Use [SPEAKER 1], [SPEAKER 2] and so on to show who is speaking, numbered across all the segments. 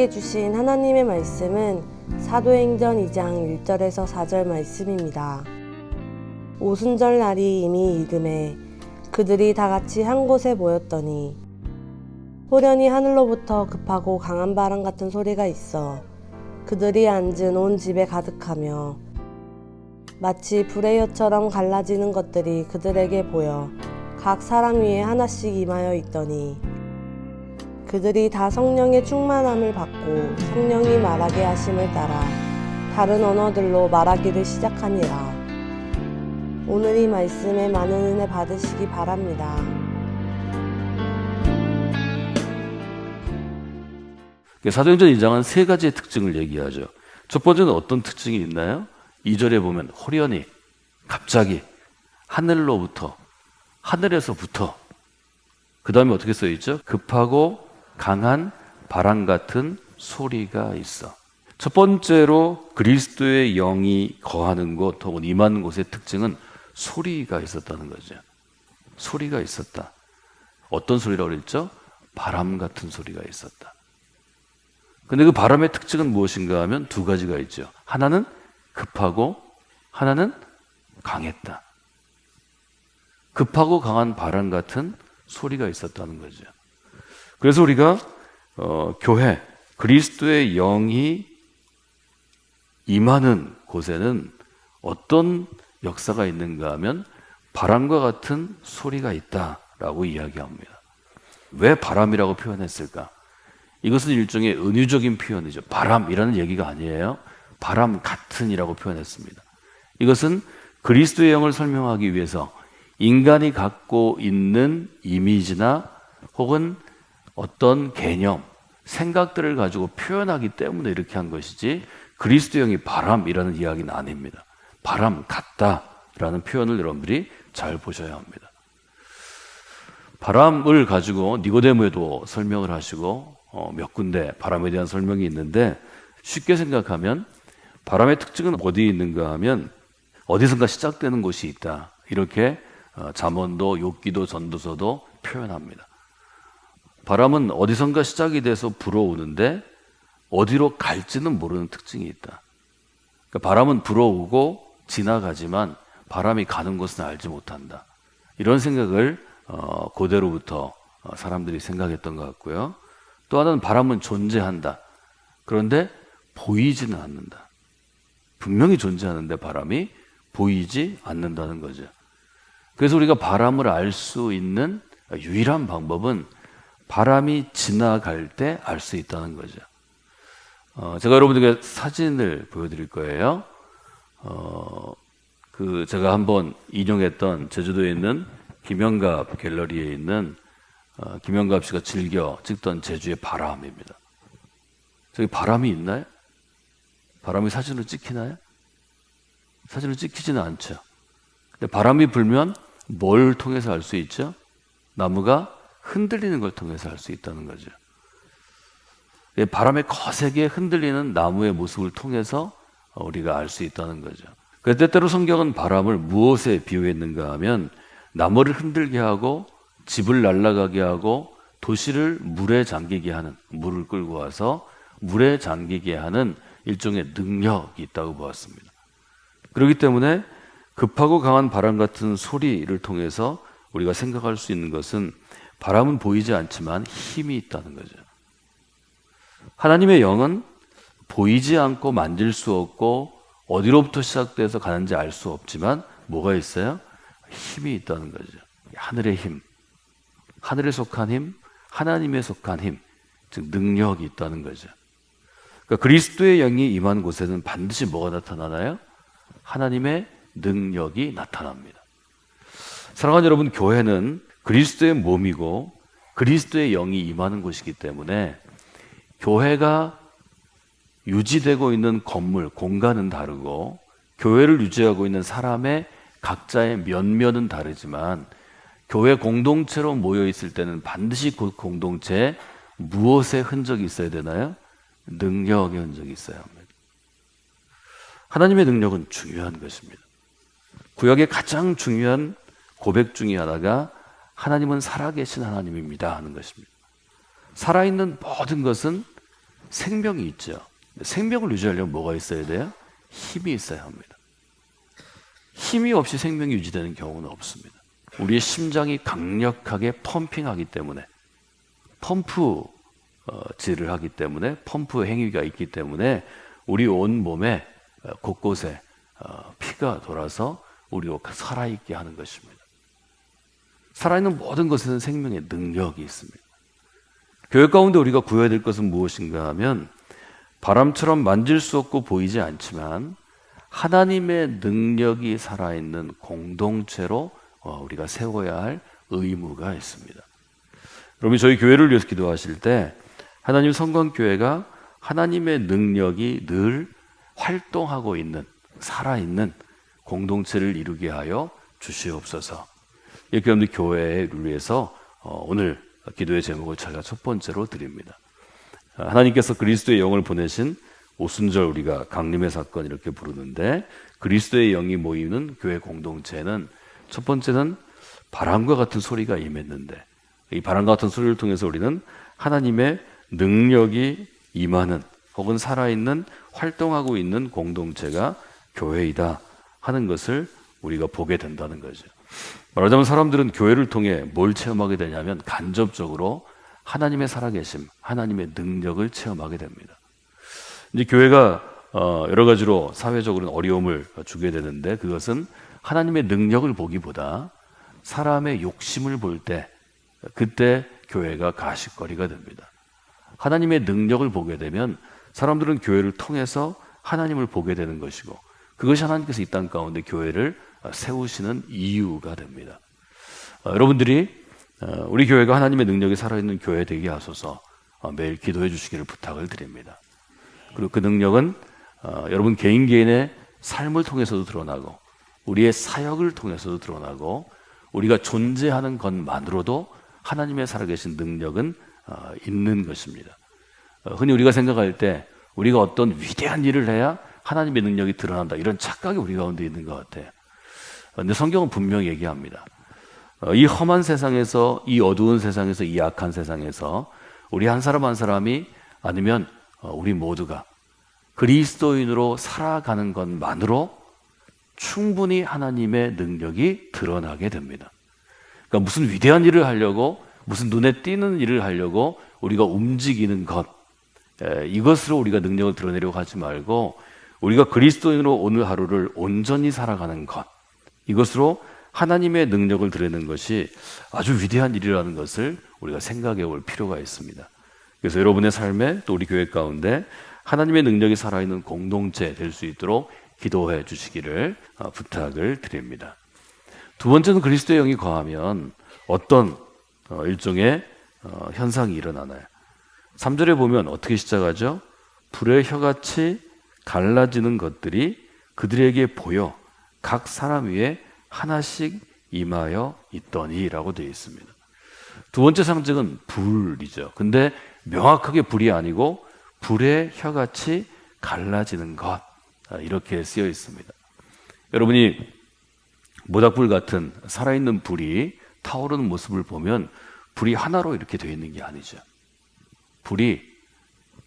[SPEAKER 1] 우리에게 주신 하나님의 말씀은 사도행전 2장 1절에서 4절 말씀입니다. 오순절 날이 이미 이름에 그들이 다 같이 한 곳에 모였더니 호련히 하늘로부터 급하고 강한 바람 같은 소리가 있어 그들이 앉은 온 집에 가득하며 마치 불의 혀처럼 갈라지는 것들이 그들에게 보여 각 사람 위에 하나씩 임하여 있더니 그들이 다 성령의 충만함을 받고 성령이 말하게 하심을 따라 다른 언어들로 말하기를 시작하니라. 오늘 이 말씀에 많은 은혜 받으시기 바랍니다.
[SPEAKER 2] 사도행전 2장은 세 가지의 특징을 얘기하죠. 첫 번째는 어떤 특징이 있나요? 2절에 보면 호련히 갑자기 하늘로부터 하늘에서부터 그 다음에 어떻게 써 있죠? 급하고 강한 바람 같은 소리가 있어. 첫 번째로 그리스도의 영이 거하는 곳 혹은 임하는 곳의 특징은 소리가 있었다는 거죠. 소리가 있었다. 어떤 소리라고 그랬죠? 바람 같은 소리가 있었다. 근데 그 바람의 특징은 무엇인가 하면 두 가지가 있죠. 하나는 급하고 하나는 강했다. 급하고 강한 바람 같은 소리가 있었다는 거죠. 그래서 우리가 어, 교회 그리스도의 영이 임하는 곳에는 어떤 역사가 있는가 하면 바람과 같은 소리가 있다라고 이야기합니다. 왜 바람이라고 표현했을까? 이것은 일종의 은유적인 표현이죠. 바람이라는 얘기가 아니에요. 바람 같은이라고 표현했습니다. 이것은 그리스도의 영을 설명하기 위해서 인간이 갖고 있는 이미지나 혹은 어떤 개념, 생각들을 가지고 표현하기 때문에 이렇게 한 것이지 그리스도 영이 바람이라는 이야기는 아닙니다. 바람 같다라는 표현을 여러분들이 잘 보셔야 합니다. 바람을 가지고 니고데모에도 설명을 하시고 어, 몇 군데 바람에 대한 설명이 있는데 쉽게 생각하면 바람의 특징은 어디에 있는가 하면 어디선가 시작되는 곳이 있다. 이렇게 어, 잠언도 욥기도 전도서도 표현합니다. 바람은 어디선가 시작이 돼서 불어오는데 어디로 갈지는 모르는 특징이 있다. 그러니까 바람은 불어오고 지나가지만 바람이 가는 곳은 알지 못한다. 이런 생각을 어, 고대로부터 어, 사람들이 생각했던 것 같고요. 또 하나는 바람은 존재한다. 그런데 보이지는 않는다. 분명히 존재하는데 바람이 보이지 않는다는 거죠. 그래서 우리가 바람을 알 수 있는 유일한 방법은 바람이 지나갈 때 알 수 있다는 거죠. 어, 제가 여러분들에게 사진을 보여드릴 거예요. 어, 그 제가 한번 인용했던 제주도에 있는 김영갑 갤러리에 있는 어, 김영갑 씨가 즐겨 찍던 제주의 바람입니다. 저기 바람이 있나요? 바람이 사진으로 찍히나요? 사진으로 찍히지는 않죠. 근데 바람이 불면 뭘 통해서 알 수 있죠? 나무가 흔들리는 걸 통해서 알 수 있다는 거죠. 예, 바람에 거세게 흔들리는 나무의 모습을 통해서 우리가 알 수 있다는 거죠. 그 때때로 성경은 바람을 무엇에 비유했는가 하면 나무를 흔들게 하고 집을 날아가게 하고 도시를 물에 잠기게 하는 물을 끌고 와서 물에 잠기게 하는 일종의 능력이 있다고 보았습니다. 그렇기 때문에 급하고 강한 바람 같은 소리를 통해서 우리가 생각할 수 있는 것은 바람은 보이지 않지만 힘이 있다는 거죠. 하나님의 영은 보이지 않고 만질 수 없고 어디로부터 시작돼서 가는지 알 수 없지만 뭐가 있어요? 힘이 있다는 거죠. 하늘의 힘, 하늘에 속한 힘, 하나님에 속한 힘, 즉 능력이 있다는 거죠. 그러니까 그리스도의 영이 임한 곳에는 반드시 뭐가 나타나나요? 하나님의 능력이 나타납니다. 사랑하는 여러분, 교회는 그리스도의 몸이고 그리스도의 영이 임하는 곳이기 때문에 교회가 유지되고 있는 건물, 공간은 다르고 교회를 유지하고 있는 사람의 각자의 면면은 다르지만 교회 공동체로 모여 있을 때는 반드시 그 공동체에 무엇의 흔적이 있어야 되나요? 능력의 흔적이 있어야 합니다. 하나님의 능력은 중요한 것입니다. 구약의 가장 중요한 고백 중의 하나가 하나님은 살아계신 하나님입니다 하는 것입니다. 살아있는 모든 것은 생명이 있죠. 생명을 유지하려면 뭐가 있어야 돼요? 힘이 있어야 합니다. 힘이 없이 생명이 유지되는 경우는 없습니다. 우리의 심장이 강력하게 펌핑하기 때문에 펌프 어, 질을 하기 때문에 펌프 행위가 있기 때문에 우리 온 몸에 어, 곳곳에 어, 피가 돌아서 우리로 살아있게 하는 것입니다. 살아있는 모든 것에는 생명의 능력이 있습니다. 교회 가운데 우리가 구해야 될 것은 무엇인가 하면 바람처럼 만질 수 없고 보이지 않지만 하나님의 능력이 살아있는 공동체로 어, 우리가 세워야 할 의무가 있습니다. 여러분 저희 교회를 위해서 기도하실 때 하나님 성광교회가 하나님의 능력이 늘 활동하고 있는 살아있는 공동체를 이루게 하여 주시옵소서. 이렇게 여러분들 교회를 위해서 어, 오늘 기도의 제목을 제가 첫 번째로 드립니다. 하나님께서 그리스도의 영을 보내신 오순절 우리가 강림의 사건 이렇게 부르는데 그리스도의 영이 모이는 교회 공동체는 첫 번째는 바람과 같은 소리가 임했는데 이 바람과 같은 소리를 통해서 우리는 하나님의 능력이 임하는 혹은 살아있는 활동하고 있는 공동체가 교회이다 하는 것을 우리가 보게 된다는 거죠. 말하자면 사람들은 교회를 통해 뭘 체험하게 되냐면 간접적으로 하나님의 살아계심, 하나님의 능력을 체험하게 됩니다. 이제 교회가 어, 여러 가지로 사회적으로는 어려움을 주게 되는데 그것은 하나님의 능력을 보기보다 사람의 욕심을 볼 때 그때 교회가 가식거리가 됩니다. 하나님의 능력을 보게 되면 사람들은 교회를 통해서 하나님을 보게 되는 것이고 그것이 하나님께서 이 땅 가운데 교회를 세우시는 이유가 됩니다. 어, 여러분들이 어, 우리 교회가 하나님의 능력이 살아있는 교회 되게 하소서 어, 매일 기도해 주시기를 부탁을 드립니다. 그리고 그 능력은 어, 여러분 개인 개인의 삶을 통해서도 드러나고 우리의 사역을 통해서도 드러나고 우리가 존재하는 것만으로도 하나님의 살아계신 능력은 어, 있는 것입니다. 어, 흔히 우리가 생각할 때 우리가 어떤 위대한 일을 해야 하나님의 능력이 드러난다 이런 착각이 우리 가운데 있는 것 같아요. 근데 성경은 분명히 얘기합니다. 어, 이 험한 세상에서, 이 어두운 세상에서, 이 악한 세상에서 우리 한 사람 한 사람이 아니면 어, 우리 모두가 그리스도인으로 살아가는 것만으로 충분히 하나님의 능력이 드러나게 됩니다. 그러니까 무슨 위대한 일을 하려고 무슨 눈에 띄는 일을 하려고 우리가 움직이는 것 에, 이것으로 우리가 능력을 드러내려고 하지 말고 우리가 그리스도인으로 오늘 하루를 온전히 살아가는 것 이것으로 하나님의 능력을 드러내는 것이 아주 위대한 일이라는 것을 우리가 생각해 볼 필요가 있습니다. 그래서 여러분의 삶에 또 우리 교회 가운데 하나님의 능력이 살아있는 공동체 될 수 있도록 기도해 주시기를 어, 부탁을 드립니다. 두 번째는 그리스도의 영이 거하면 어떤 어, 일종의 어, 현상이 일어나나요? 3절에 보면 어떻게 시작하죠? 불의 혀같이 갈라지는 것들이 그들에게 보여 각 사람 위에 하나씩 임하여 있더니라고 되어 있습니다. 두 번째 상징은 불이죠. 근데 명확하게 불이 아니고 불의 혀같이 갈라지는 것 아, 이렇게 쓰여 있습니다. 여러분이 모닥불 같은 살아있는 불이 타오르는 모습을 보면 불이 하나로 이렇게 되어 있는 게 아니죠. 불이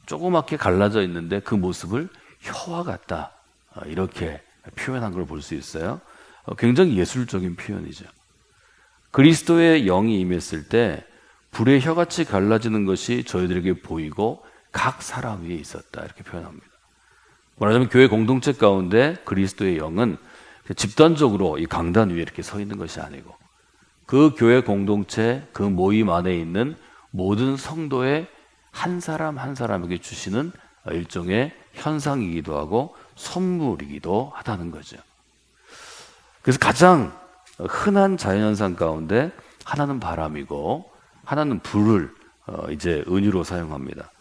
[SPEAKER 2] 조그맣게 갈라져 있는데 그 모습을 혀와 같다 아, 이렇게 표현한 걸 볼 수 있어요. 어, 굉장히 예술적인 표현이죠. 그리스도의 영이 임했을 때 불의 혀같이 갈라지는 것이 저희들에게 보이고 각 사람 위에 있었다 이렇게 표현합니다. 말하자면 교회 공동체 가운데 그리스도의 영은 집단적으로 이 강단 위에 이렇게 서 있는 것이 아니고 그 교회 공동체 그 모임 안에 있는 모든 성도의 한 사람 한 사람에게 주시는 일종의 현상이기도 하고 선물이기도 하다는 거죠. 그래서 가장 흔한 자연현상 가운데 하나는 바람이고 하나는 불을 어, 이제 은유로 사용합니다.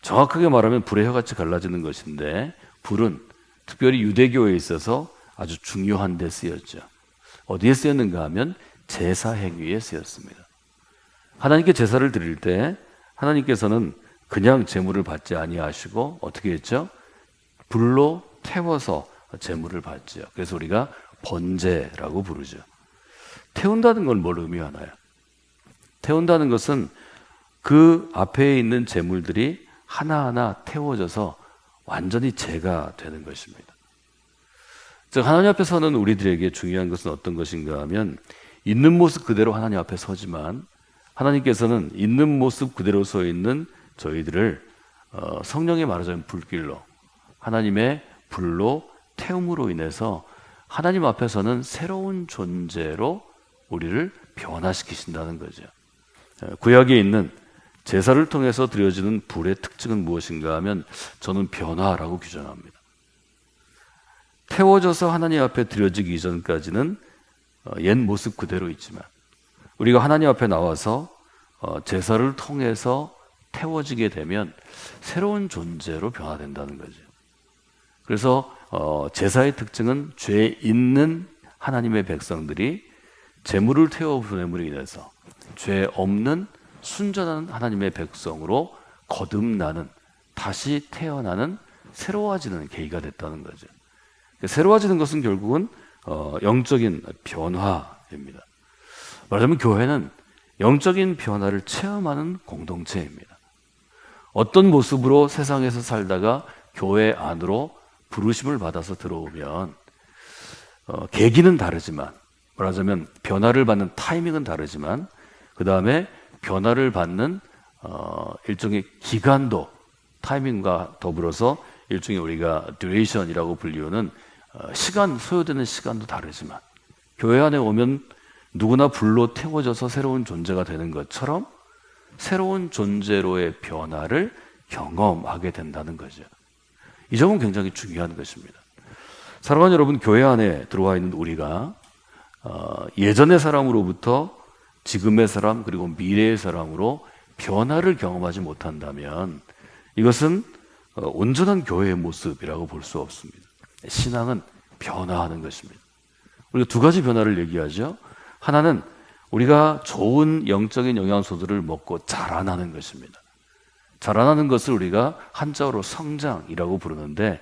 [SPEAKER 2] 정확하게 말하면 불의 혀같이 갈라지는 것인데 불은 특별히 유대교에 있어서 아주 중요한 데 쓰였죠. 어디에 쓰였는가 하면 제사 행위에 쓰였습니다. 하나님께 제사를 드릴 때 하나님께서는 그냥 제물을 받지 아니하시고 어떻게 했죠? 불로 태워서 제물을 받죠. 그래서 우리가 번제라고 부르죠. 태운다는 건 뭘 의미하나요? 태운다는 것은 그 앞에 있는 제물들이 하나하나 태워져서 완전히 제가 되는 것입니다. 즉 하나님 앞에 서는 우리들에게 중요한 것은 어떤 것인가 하면 있는 모습 그대로 하나님 앞에 서지만 하나님께서는 있는 모습 그대로 서 있는 저희들을 어, 성령의 말하자면 불길로 하나님의 불로 태움으로 인해서 하나님 앞에서는 새로운 존재로 우리를 변화시키신다는 거죠. 어, 구약에 있는 제사를 통해서 드려지는 불의 특징은 무엇인가 하면 저는 변화라고 규정합니다. 태워져서 하나님 앞에 드려지기 이전까지는 어, 옛 모습 그대로 있지만 우리가 하나님 앞에 나와서 어, 제사를 통해서 태워지게 되면 새로운 존재로 변화된다는 거죠. 그래서 어, 제사의 특징은 죄 있는 하나님의 백성들이 재물을 태워 보냄으로 인해서 죄 없는 순전한 하나님의 백성으로 거듭나는 다시 태어나는 새로워지는 계기가 됐다는 거죠. 새로워지는 것은 결국은 어, 영적인 변화입니다. 말하자면 교회는 영적인 변화를 체험하는 공동체입니다. 어떤 모습으로 세상에서 살다가 교회 안으로 부르심을 받아서 들어오면 어, 계기는 다르지만 말하자면 변화를 받는 타이밍은 다르지만 그 다음에 변화를 받는 어, 일종의 기간도 타이밍과 더불어서 일종의 우리가 듀레이션이라고 불리우는 어, 시간 소요되는 시간도 다르지만 교회 안에 오면 누구나 불로 태워져서 새로운 존재가 되는 것처럼 새로운 존재로의 변화를 경험하게 된다는 거죠. 이 점은 굉장히 중요한 것입니다. 사랑하는 여러분, 교회 안에 들어와 있는 우리가 어, 예전의 사람으로부터 지금의 사람 그리고 미래의 사람으로 변화를 경험하지 못한다면 이것은 어, 온전한 교회의 모습이라고 볼 수 없습니다. 신앙은 변화하는 것입니다. 우리가 두 가지 변화를 얘기하죠. 하나는 우리가 좋은 영적인 영양소들을 먹고 자라나는 것입니다. 자라나는 것을 우리가 한자어로 성장이라고 부르는데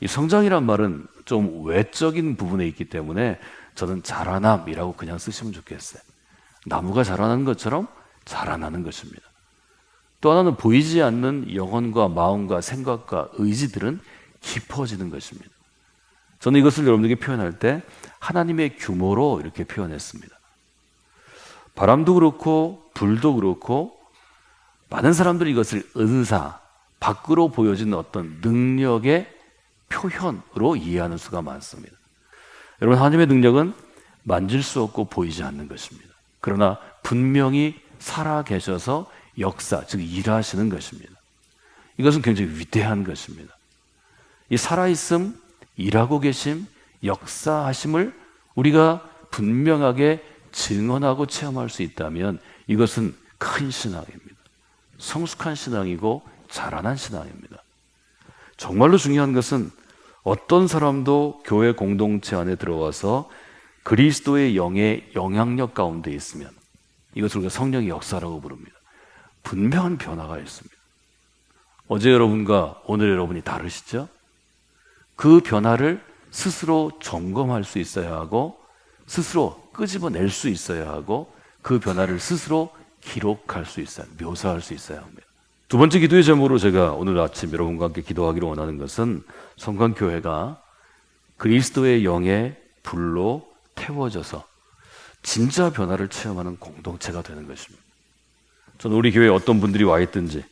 [SPEAKER 2] 이 성장이란 말은 좀 외적인 부분에 있기 때문에 저는 자라남이라고 그냥 쓰시면 좋겠어요. 나무가 자라나는 것처럼 자라나는 것입니다. 또 하나는 보이지 않는 영혼과 마음과 생각과 의지들은 깊어지는 것입니다. 저는 이것을 여러분들에게 표현할 때 하나님의 규모로 이렇게 표현했습니다. 바람도 그렇고 불도 그렇고 많은 사람들이 이것을 은사, 밖으로 보여지는 어떤 능력의 표현으로 이해하는 수가 많습니다. 여러분, 하나님의 능력은 만질 수 없고 보이지 않는 것입니다. 그러나 분명히 살아 계셔서 역사, 즉 일하시는 것입니다. 이것은 굉장히 위대한 것입니다. 이 살아있음, 일하고 계심, 역사하심을 우리가 분명하게 증언하고 체험할 수 있다면 이것은 큰 신앙입니다. 성숙한 신앙이고 자라난 신앙입니다. 정말로 중요한 것은 어떤 사람도 교회 공동체 안에 들어와서 그리스도의 영의 영향력 가운데 있으면 이것을 우리가 성령의 역사라고 부릅니다. 분명한 변화가 있습니다. 어제 여러분과 오늘 여러분이 다르시죠? 그 변화를 스스로 점검할 수 있어야 하고 스스로 끄집어낼 수 있어야 하고 그 변화를 스스로 기록할 수 있어야 묘사할 수 있어야 합니다. 두 번째 기도의 제목으로 제가 오늘 아침 여러분과 함께 기도하기를 원하는 것은 성관교회가 그리스도의 영의 불로 태워져서 진짜 변화를 체험하는 공동체가 되는 것입니다. 저는 우리 교회에 어떤 분들이 와 있든지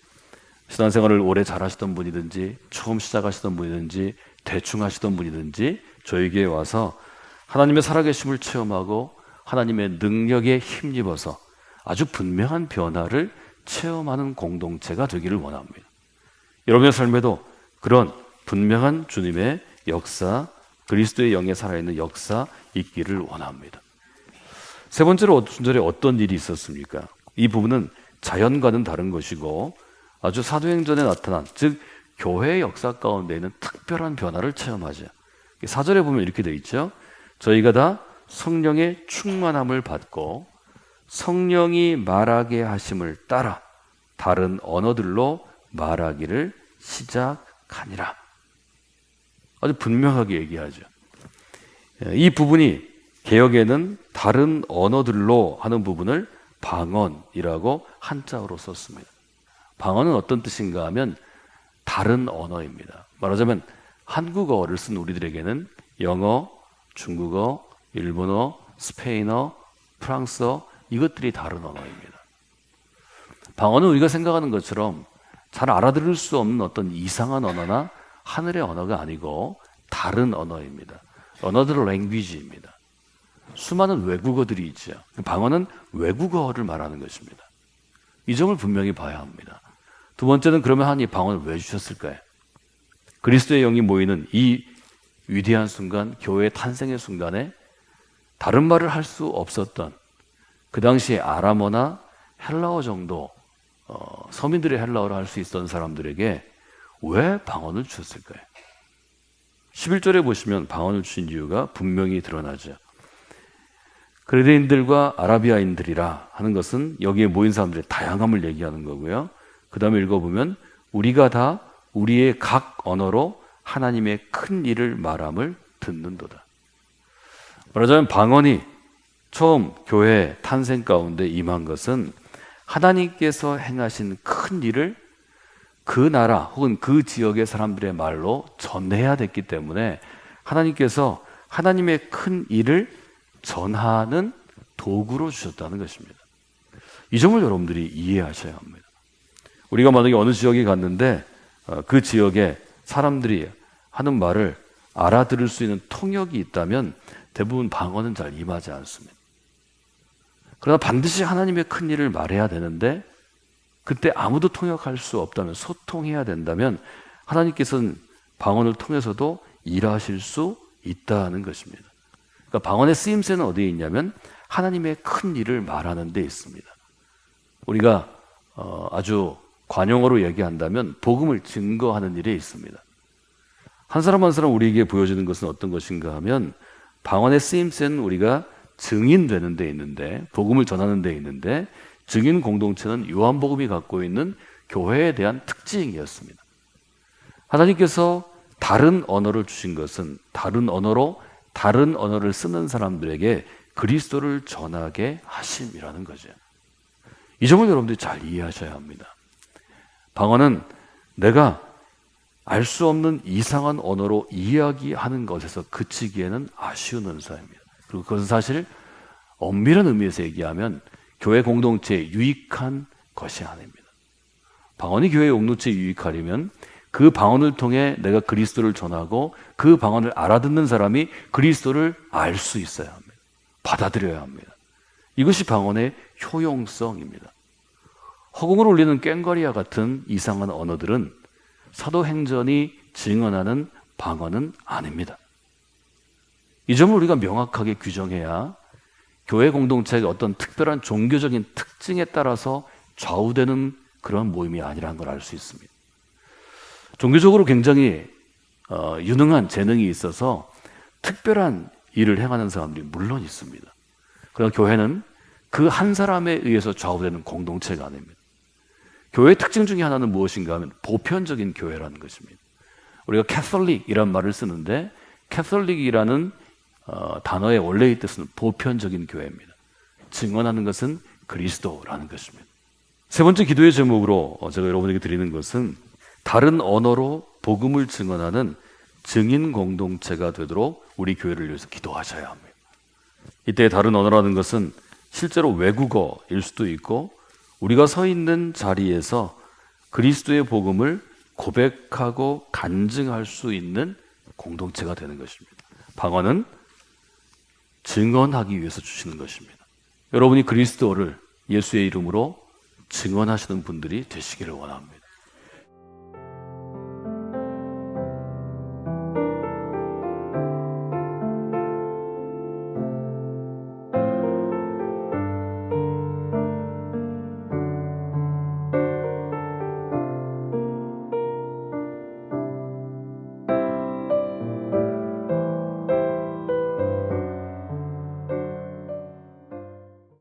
[SPEAKER 2] 신앙생활을 오래 잘하시던 분이든지 처음 시작하시던 분이든지 대충 하시던 분이든지 저에게 와서 하나님의 살아계심을 체험하고 하나님의 능력에 힘입어서 아주 분명한 변화를 체험하는 공동체가 되기를 원합니다. 여러분의 삶에도 그런 분명한 주님의 역사, 그리스도의 영에 살아있는 역사 있기를 원합니다. 세 번째로 순절에 어떤 일이 있었습니까? 이 부분은 자연과는 다른 것이고 아주 사도행전에 나타난 즉 교회의 역사 가운데에는 특별한 변화를 체험하죠. 사절에 보면 이렇게 되어 있죠. 저희가 다 성령의 충만함을 받고 성령이 말하게 하심을 따라 다른 언어들로 말하기를 시작하니라. 아주 분명하게 얘기하죠. 이 부분이 개혁에는 다른 언어들로 하는 부분을 방언이라고 한자어로 썼습니다. 방언은 어떤 뜻인가 하면 다른 언어입니다. 말하자면 한국어를 쓴 우리들에게는 영어, 중국어, 일본어, 스페인어, 프랑스어 이것들이 다른 언어입니다. 방언은 우리가 생각하는 것처럼 잘 알아들을 수 없는 어떤 이상한 언어나 하늘의 언어가 아니고 다른 언어입니다. 언어들 랭귀지입니다. 수많은 외국어들이 있죠. 방언은 외국어를 말하는 것입니다. 이 점을 분명히 봐야 합니다. 두 번째는 그러면 하나님 방언을 왜 주셨을까요? 그리스도의 영이 모이는 이 위대한 순간, 교회의 탄생의 순간에 다른 말을 할 수 없었던 그 당시에 아람어나 헬라어 정도 어, 서민들의 헬라어를 할 수 있었던 사람들에게 왜 방언을 주셨을까요? 11절에 보시면 방언을 주신 이유가 분명히 드러나죠. 그레데인들과 아라비아인들이라 하는 것은 여기에 모인 사람들의 다양함을 얘기하는 거고요. 그 다음에 읽어보면 우리가 다 우리의 각 언어로 하나님의 큰 일을 말함을 듣는도다. 말하자면 방언이 처음 교회 탄생 가운데 임한 것은 하나님께서 행하신 큰 일을 그 나라 혹은 그 지역의 사람들의 말로 전해야 됐기 때문에 하나님께서 하나님의 큰 일을 전하는 도구로 주셨다는 것입니다. 이 점을 여러분들이 이해하셔야 합니다. 우리가 만약에 어느 지역에 갔는데 어, 그 지역에 사람들이 하는 말을 알아들을 수 있는 통역이 있다면 대부분 방언은 잘 임하지 않습니다. 그러나 반드시 하나님의 큰 일을 말해야 되는데 그때 아무도 통역할 수 없다면 소통해야 된다면 하나님께서는 방언을 통해서도 일하실 수 있다는 것입니다. 그러니까 방언의 쓰임새는 어디에 있냐면 하나님의 큰 일을 말하는 데 있습니다. 우리가 어, 아주 관용어로 얘기한다면 복음을 증거하는 일에 있습니다. 한 사람 한 사람 우리에게 보여주는 것은 어떤 것인가 하면 방언의 쓰임새는 우리가 증인되는 데 있는데 복음을 전하는 데 있는데 증인 공동체는 요한복음이 갖고 있는 교회에 대한 특징이었습니다. 하나님께서 다른 언어를 주신 것은 다른 언어로 다른 언어를 쓰는 사람들에게 그리스도를 전하게 하심이라는 거죠. 이 점을 여러분들이 잘 이해하셔야 합니다. 방언은 내가 알 수 없는 이상한 언어로 이야기하는 것에서 그치기에는 아쉬운 은사입니다. 그리고 그것은 사실 엄밀한 의미에서 얘기하면 교회 공동체에 유익한 것이 아닙니다. 방언이 교회 공동체에 유익하려면 그 방언을 통해 내가 그리스도를 전하고 그 방언을 알아듣는 사람이 그리스도를 알 수 있어야 합니다. 받아들여야 합니다. 이것이 방언의 효용성입니다. 허공을 울리는 꽹과리와 같은 이상한 언어들은 사도행전이 증언하는 방언은 아닙니다. 이 점을 우리가 명확하게 규정해야 교회 공동체가 어떤 특별한 종교적인 특징에 따라서 좌우되는 그런 모임이 아니라는 걸 알 수 있습니다. 종교적으로 굉장히 어, 유능한 재능이 있어서 특별한 일을 행하는 사람들이 물론 있습니다. 그러나 교회는 그 한 사람에 의해서 좌우되는 공동체가 아닙니다. 교회의 특징 중에 하나는 무엇인가 하면 보편적인 교회라는 것입니다. 우리가 캐톨릭이란 말을 쓰는데 캐톨릭이라는 어, 단어의 원래의 뜻은 보편적인 교회입니다. 증언하는 것은 그리스도라는 것입니다. 세 번째 기도의 제목으로 어, 제가 여러분에게 드리는 것은 다른 언어로 복음을 증언하는 증인 공동체가 되도록 우리 교회를 위해서 기도하셔야 합니다. 이때 다른 언어라는 것은 실제로 외국어일 수도 있고 우리가 서 있는 자리에서 그리스도의 복음을 고백하고 간증할 수 있는 공동체가 되는 것입니다. 방언은 증언하기 위해서 주시는 것입니다. 여러분이 그리스도를 예수의 이름으로 증언하시는 분들이 되시기를 원합니다.